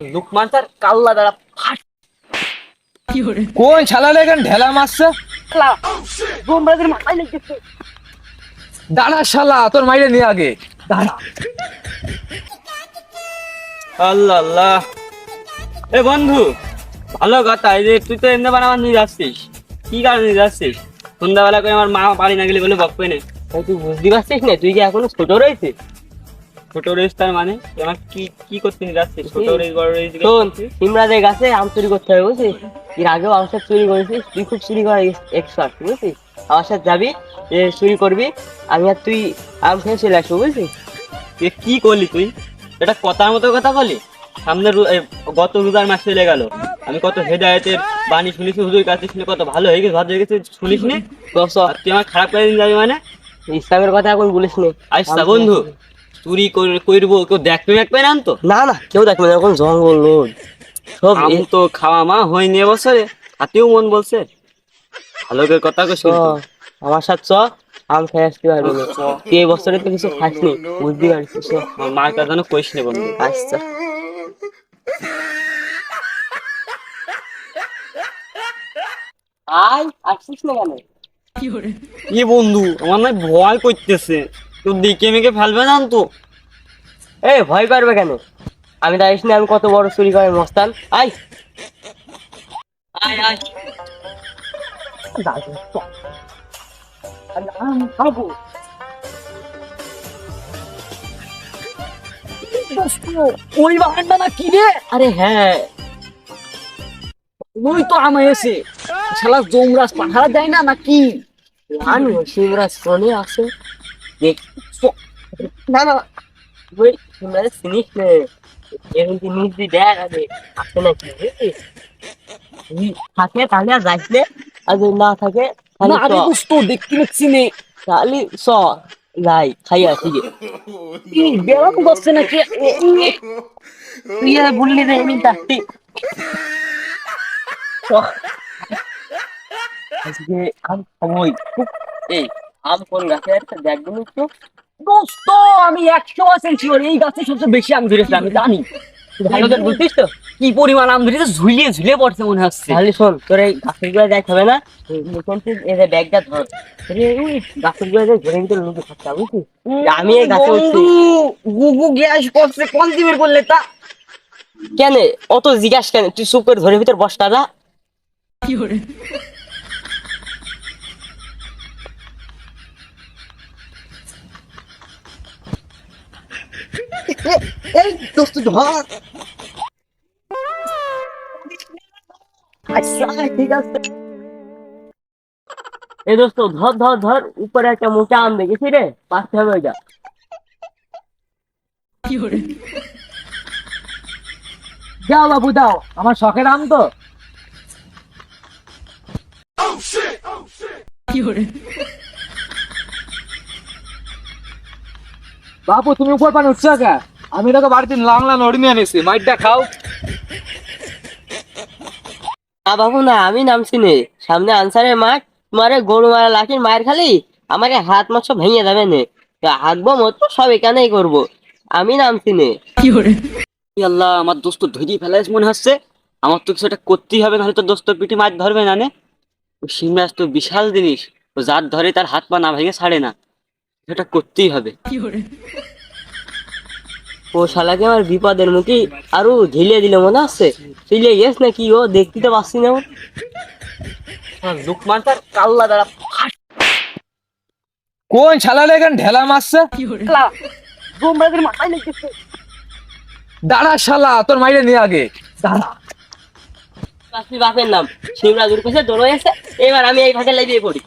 Luqman sir কাল্লা দ্বারা ফাট কোন ঢেলা মারছে? খেলা। মাথায় লেগেছে। দাঁড়া শালা তোর মাইরে নিয়ে আগে। দাঁড়া। আল্লাহ। আল্লাহ এ বন্ধু ভালো কথা এই যে তুই তো এমনি বানা আমার নিয়ে যাচ্ছিস। কি কারণে নিয়ে যাচ্ছিস? সন্ধ্যাবেলা করে আমার মা বাড়ি না গেলে বলে বকবে না। তাই তুই বুঝতে পারছিস না তুই কি এখনও ছোট রয়েছে ছোট রেস তার মানে? কি কি করতে নিয়ে যাচ্ছিস ছোট রেস বড় রেস শোন ইমরাজের গাছে আম চুরি করতে হবে বুঝছিস এর আগেও চুরি করেছিস তুই খুব চুরি করা এক্সপার্ট বুঝছিস আমার সাথে যাবি চুরি করবি আমি আর তুই আম খেয়ে চলে আসব বুঝছিস কি করলি তুই? এটা কথার মতো কথা বলি? সামনে গত রোজার মাস চলে গেল। আমি কত হেদায়তের বাণী শুনেছি হুজুর কাছে শুনে কত ভালো হয়ে গেছে ভালো হয়ে গেছে শুনিস নি তুই আমার খারাপ করে দিন যাবি মানে? ইসলামের কথা এখন বলিস নি আচ্ছা বন্ধু চুরি কর- করব কেউ দেখবে দেখবে না তো? না না কেউ দেখবে না এখন জঙ্গল সব আম তো খাওয়া মা হয়নি এবছরে হাতেও মন বলছে। ভালো করে কথা কো আমার সাথে চ আম খেয়ে আসতে পারবি না। তুই এই বছরে তো কিছু খাসনি বুঝতে পারছিস। মার যেন কইস নে বন্ধু। আচ্ছা। আয় আসছিস না কেন? কি বন্ধু আমার না ভয় করতেছে। তো দিকে মেকে ফেলবে না তো? এ ভয় করবে কেন? আমি না আমি কত বড় চুরি করে মস্তান। দাদু, আমি খাব ওই বাগানটা না কি রে? আরে হ্যাঁ। ওই তো আমে এসে। শালা জমরাজ পাহারা দেয় না নাকি? শিবরাজ ফোনে দেখ চ। না না। ওই শিবরাজ চিনিস না। এরকম জিনিস দিয়ে দেখ আগে। আছে নাকি? থাকে তাহলে আর যাইস আর যদি না থাকে তাহলে আরে চ। দোস্ত দেখতে পাচ্ছি নে। তাহলে চ যাই খাই আসি। তো বসছে নাকি? তুই আর বললি রে আমি ডাকতি আজকে আম খাবোই এই আম কোন গাছে আছে দেখবেন একটু। দোস্ত আমি একশো পার্সেন্ট শিওর এই গাছে সবচেয়ে বেশি আম ধরেছে আমি জানি। তুই ভালো করে বুঝছিস তো? কি পরিমাণ আম ধরেছে? ঝুলিয়ে ঝুলিয়ে পড়ছে মনে হচ্ছে। তাহলে শোন তোর এই গাছেরগুলো দেখ হবে না? তুই এই যে ব্যাগটা ধর। ওই গাছেরগুলো ধরে ভিতরে লুকিয়ে থাকতে বুঝছিস আমি এই গাছে উঠছি। গুগু গ্যাস করছে কোন দিবের করলে তা? কেন? অত জিজ্ঞাস কেন? তুই চুপ করে ধরে ভিতর বস দাদা এই দোস্ত ধর এই দোস্ত ধর ধর ধর উপরে একটা মোটা আম দেখেছি রে পাঁচতে হবে ওইটা। যাও বাবু দাও আমার শখের আম তো। বাবু তুমি উপর পান উঠছো কে আমি তোকে বাড়িতে লাংলা নড়ি নিয়ে এনেছি। মাইটটা খাও। না বাবু না আমি নামছি নে। সামনে আনসারের মাঠ তোমারে গরু মারা লাঠির মায়ের খালি আমার এই হাত মাছ সব ভেঙে যাবে নে। হাঁকবো মতো সব এখানেই করব। আমি নামছি নে। ই আল্লাহ আমার দোস্ত ধরি ফেলাইস মনে হচ্ছে। আমার তো কিছু একটা করতেই হবে নাহলে তো দোস্ত পিঠে মাছ ধরবে না নে। ও সিমরাজ তো বিশাল জিনিস। ও যার ধরে তার হাত পা না ভেঙে ছাড়ে না। সেটা করতেই হবে। ও শালাকে আমার বিপদের মুখে আরও ঝিলিয়ে দিলে মনে হচ্ছে চিলিয়ে গেছ না কি ও দেখতে তো পাচ্ছি না লুকমান তার কাল্লা দ্বারা কোন শালা লেগেন ঢেলা মারছে? বোমবাদের মাথায় লেগেছে দাঁড়া শালা তোর মাইরে নিয়ে আগে। দাঁড়া। বাপের নাম শিবরাজ উর কাছে দৌড়ে এসে এবার আমি এই ভাগে লাগিয়ে পড়ি।